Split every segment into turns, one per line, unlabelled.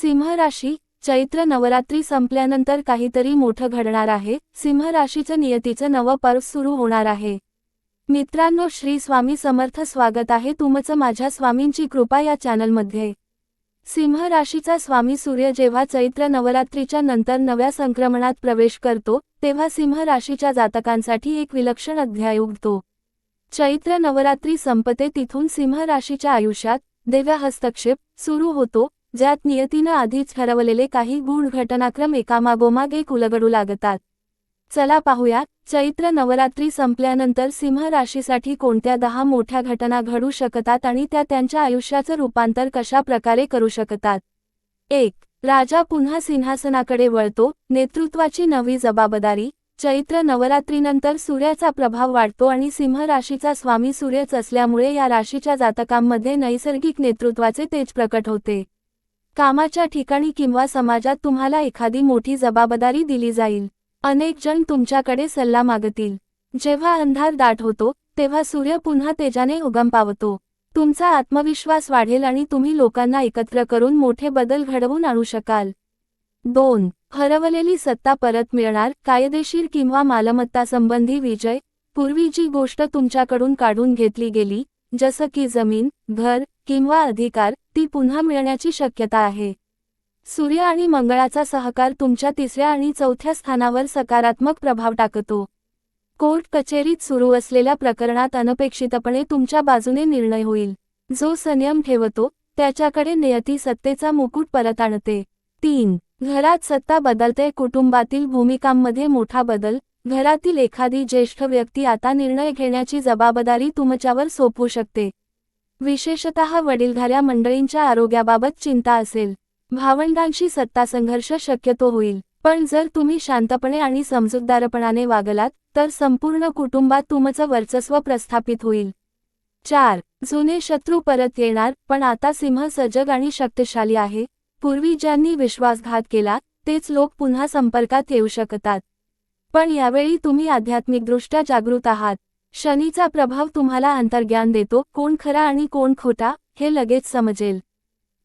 सिंह राशी चैत्र नवरात्री संपल्यानंतर काहीतरी मोठं घडणार आहे. सिंह राशीचं नियतीचं नवं पर्व सुरू होणार आहे. मित्रांनो श्री स्वामी समर्थ स्वागत आहे तुमचं माझ्या स्वामींची कृपा या चॅनलमध्ये. सिंह राशीचा स्वामी सूर्य जेव्हा चैत्र नवरात्रीच्या नंतर नव्या संक्रमणात प्रवेश करतो तेव्हा सिंह राशीच्या जातकांसाठी एक विलक्षण अध्याय उघडतो. चैत्र नवरात्री संपते तिथून सिंह राशीच्या आयुष्यात देव्या हस्तक्षेप सुरू होतो. ज्यात नियतीनं आधीच ठरवलेले काही गुण घटनाक्रम एकामागोमाग एक उलगडू लागतात. चला पाहूया चैत्र नवरात्री संपल्यानंतर सिंह राशीसाठी कोणत्या दहा मोठ्या घटना घडू शकतात आणि त्या त्यांच्या आयुष्याचं रूपांतर कशा प्रकारे करू शकतात? एक राजा पुन्हा सिंहासनाकडे वळतो नेतृत्वाची नवी जबाबदारी चैत्र नवरात्रीनंतर सूर्याचा प्रभाव वाढतो आणि सिंह राशीचा स्वामी सूर्यच असल्यामुळे या राशीच्या जातकांमध्ये नैसर्गिक नेतृत्वाचे तेज प्रकट होते. कामाच्या ठिकाणी किंवा समाजात तुम्हाला एखादी मोठी जबाबदारी दिली जाईल. अनेक जण तुमच्याकडे सल्ला मागतील. जेव्हा अंधार दाट होतो तेव्हा सूर्य पुन्हा तेजाने उगम पावतो. तुमचा आत्मविश्वास वाढेल आणि तुम्ही लोकांना एकत्र करून मोठे बदल घडवून आणू शकाल. दोन हरवलेली सत्ता परत मिळणार कायदेशीर किंवा मालमत्ता संबंधी विजय. पूर्वी जी गोष्ट तुमच्याकडून काढून घेतली गेली जसं की जमीन घर किंवा अधिकार ती पुन्हा मिळण्याची शक्यता आहे. सूर्य आणि मंगळाचा सहकार तुमच्या तिसऱ्या आणि चौथ्या स्थानावर सकारात्मक प्रभाव टाकतो. कोर्ट कचेरीत सुरू असलेल्या प्रकरणात अनपेक्षितपणे तुमच्या बाजूने निर्णय होईल. जो संयम ठेवतो त्याच्याकडे नियती सत्तेचा मुकुट परत आणते. तीन. घरात सत्ता बदलते कुटुंबातील भूमिकांमध्ये मोठा बदल घरातील एखादी ज्येष्ठ व्यक्ती आता निर्णय घेण्याची जबाबदारी तुमच्यावर सोपवू शकते. विशेषतः वडीलधाऱ्या मंडळींच्या आरोग्याबाबत चिंता असेल. भावंडांशी सत्ता संघर्ष शक्यतो होईल. पण जर तुम्ही शांतपणे आणि समजूतदारपणाने वागलात तर संपूर्ण कुटुंबात तुमचं वर्चस्व प्रस्थापित होईल. चार. जुने शत्रू परत येणार पण आता सिंह सजग आणि शक्तिशाली आहे. पूर्वी ज्यांनी विश्वासघात केला तेच लोक पुन्हा संपर्कात येऊ शकतात. पण यावेळी तुम्ही आध्यात्मिकदृष्ट्या जागृत आहात. शनीचा प्रभाव तुम्हाला अंतर्ज्ञान देतो कोण खरा आणि कोण खोटा हे लगेच समजेल.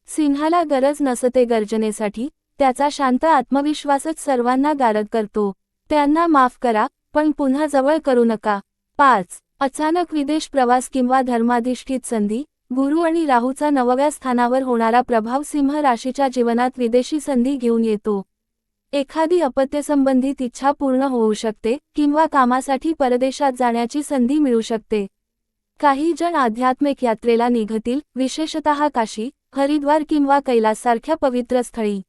सिंहाला गरज नसते गर्जनेसाठी त्याचा शांत आत्मविश्वासच सर्वांना गारद करतो. त्यांना माफ करा पण पुन्हा जवळ करू नका. पाच. अचानक विदेश प्रवास किंवा धर्माधिष्ठित संधी गुरु आणि राहूचा नवव्या स्थानावर होणारा प्रभाव सिंह राशीच्या जीवनात विदेशी संधी घेऊन येतो. एखादी अपत्यसंबंधित इच्छा पूर्ण होऊ शकते किंवा कामासाठी परदेशात जाण्याची संधी मिळू शकते. काही जण आध्यात्मिक यात्रेला निघतील विशेषतः काशी हरिद्वार किंवा कैलाससारख्या पवित्र स्थळी.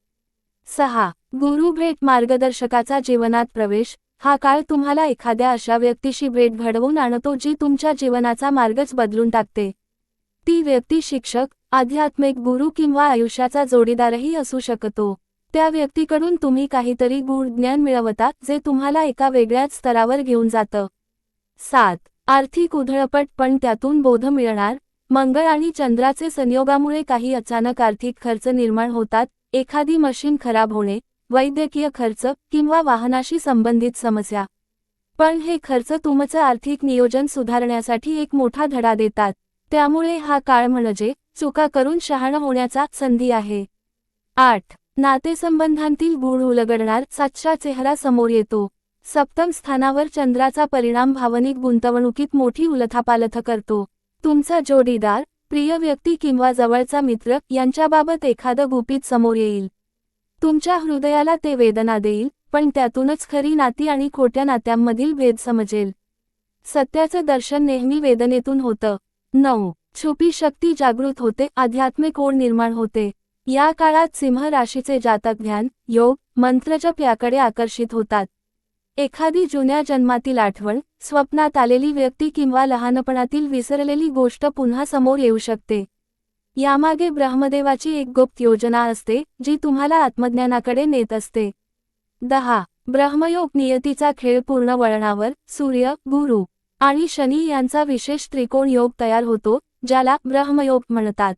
सहा. गुरु भेट मार्गदर्शकाचा जीवनात प्रवेश. हा काळ तुम्हाला एखाद्या अशा व्यक्तीशी भेट घडवून आणतो जी तुमच्या जीवनाचा मार्गच बदलून टाकते. ती व्यक्ती शिक्षक आध्यात्मिक गुरु किंवा आयुष्याचा जोडीदारही असू शकतो. त्या व्यक्तीकडून तुम्ही काहीतरी गूढ ज्ञान मिळवता जे तुम्हाला एका वेगळ्याच स्तरावर घेऊन जातं. सात. आर्थिक उधळपट पण त्यातून बोध मिळणार. मंगळ आणि चंद्राचे संयोगामुळे काही अचानक आर्थिक खर्च निर्माण होतात. एखादी मशीन खराब होणे वैद्यकीय खर्च किंवा वाहनाशी संबंधित समस्या. पण हे खर्च तुमचं आर्थिक नियोजन सुधारण्यासाठी एक मोठा धडा देतात. त्यामुळे हा काळ म्हणजे चुका करून शहाणं होण्याचा संधी आहे. आठ. नातेसंबंधांतील गुण उलगडणार सातशा चेहरा समोर येतो. सप्तम स्थानावर चंद्राचा परिणाम भावनिक गुंतवणुकीत मोठी उलथापालथ करतो. तुमचा जोडीदार प्रिय व्यक्ती किंवा जवळचा मित्र यांच्याबाबत एखादं गुपित समोर येईल. तुमच्या हृदयाला ते वेदना देईल पण त्यातूनच खरी नाती आणि खोट्या नात्यांमधील भेद समजेल. सत्याचं दर्शन नेहमी वेदनेतून होतं. नऊ. छुपी शक्ती जागृत होते आध्यात्मिक ओढ निर्माण होते. या काळात सिंह राशीचे जातक ध्यान योग मंत्रजप याकडे आकर्षित होतात. एखादी जुन्या जन्मातील आठवण स्वप्नात आलेली व्यक्ती किंवा लहानपणातील विसरलेली गोष्ट पुन्हा समोर येऊ शकते. यामागे ब्रह्मदेवाची एक गुप्त योजना असते जी तुम्हाला आत्मज्ञानाकडे नेत असते. दहा. ब्रह्मयोग नियतीचा खेळ पूर्ण वळणावर सूर्य गुरु आणि शनी यांचा विशेष त्रिकोण योग तयार होतो ज्याला ब्रह्मयोग म्हणतात.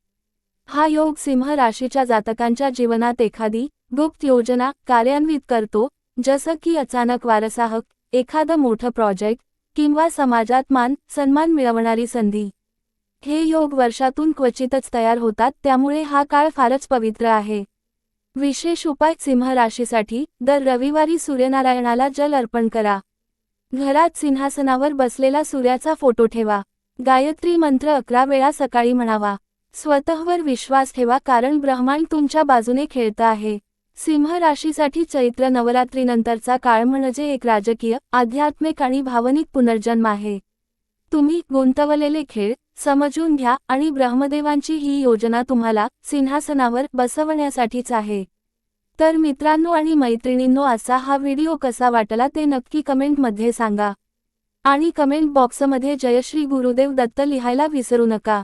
हा योग सिंह राशीच्या जातकांच्या जीवनात एखादी गुप्त योजना कार्यान्वित करतो जसं की अचानक वारसाहक एखादं मोठं प्रोजेक्ट किंवा समाजात मान सन्मान मिळवणारी संधी. हे योग वर्षातून क्वचितच तयार होतात त्यामुळे हा काळ फारच पवित्र आहे. विशेष उपाय सिंह राशीसाठी दर रविवारी सूर्यनारायणाला जल अर्पण करा. घरात सिंहासनावर बसलेला सूर्याचा फोटो ठेवा. गायत्री मंत्र अकरा वेळा सकाळी म्हणावा. स्वतःवर विश्वास ठेवा कारण ब्रह्मांड तुमच्या बाजूने खेळतं आहे. सिंह राशीसाठी चैत्र नवरात्रीनंतरचा काळ म्हणजे एक राजकीय आध्यात्मिक आणि भावनिक पुनर्जन्म आहे. तुम्ही गुंतवलेले खेळ समजून घ्या आणि ब्रह्मदेवांची ही योजना तुम्हाला सिंहासनावर बसवण्यासाठीच आहे. तर मित्रांनो आणि मैत्रिणींनो असा हा व्हिडिओ कसा वाटला ते नक्की कमेंटमध्ये सांगा. आणि कमेंट बॉक्समध्ये जयश्री गुरुदेव दत्त लिहायला विसरू नका.